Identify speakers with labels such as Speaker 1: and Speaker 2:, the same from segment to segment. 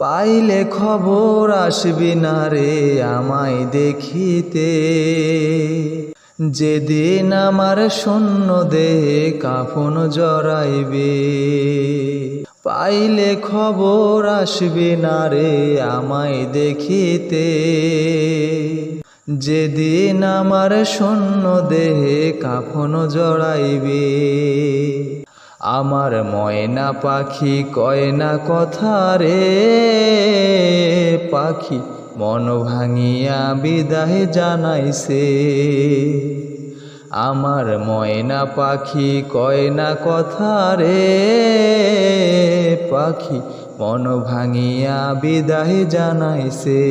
Speaker 1: পাইলে খবর আসবি না রে আমায় দেখিতে। যেদিন আমার শূন্য দেহে কাফন জড়াইবে, পাইলে খবর আসবি না রে আমায় দেখিতে। যেদিন আমার শূন্য দেহে কাফন জড়াইবে আমার ময়না পাখি কয় না কথা রে? পাখি মন ভাঙিয়া বিদায় জানাইছে। আমার ময়না পাখি কয় না কথা রে? পাখি মন ভাঙিয়া বিদায় জানাইছে।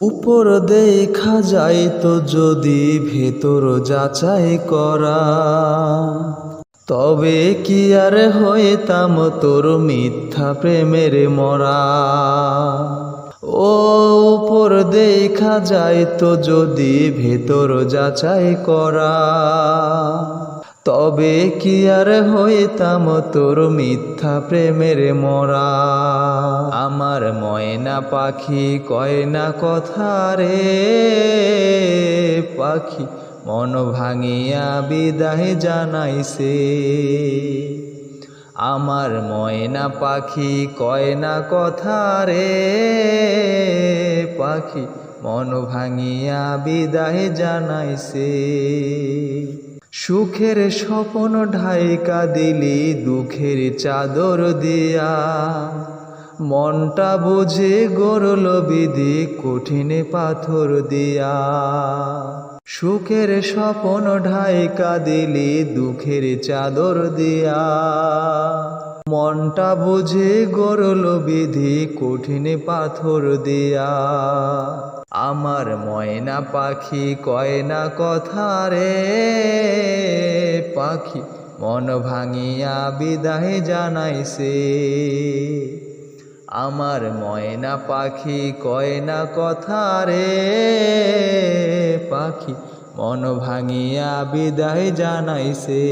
Speaker 1: উপর দেখা যায় তো যদি ভেতর যাচাই করা। তবে কি আর হইতাম তোর মিথ্যা প্রেমের মরা? ও উপর দেখা যায় তো যদি ভেতর যাচাই করা। তবে কি আর হইতাম তোর মিথ্যা প্রেমের মরা? আমার ময়না পাখি কয় না কথা রে? পাখি মন ভাঙিয়া বিদায় জানাইছে। আমার ময়না পাখি কয় না কথা রে? পাখি মন ভাঙিয়া বিদায় জানাইছে। সুখের স্বপন ঢাইকা দিলি, দুঃখের চাদর দিয়া। মনটা বুঝে গরল বিধি, কঠিন পাথর দিয়া। সুখের স্বপন ঢাইকা দিলি, দুঃখের চাদর দিয়া। মনটা বুঝে গরল বিধি, কঠিন পাথর দিয়া। আমার ময়না পাখি কয় না কথা রে? পাখি মন ভাঙিয়া বিদায় জানাইছে। আমার ময়না পাখি কয় না কথা রে পাখি? মন ভাঙিয়া বিদায় জানাইছে।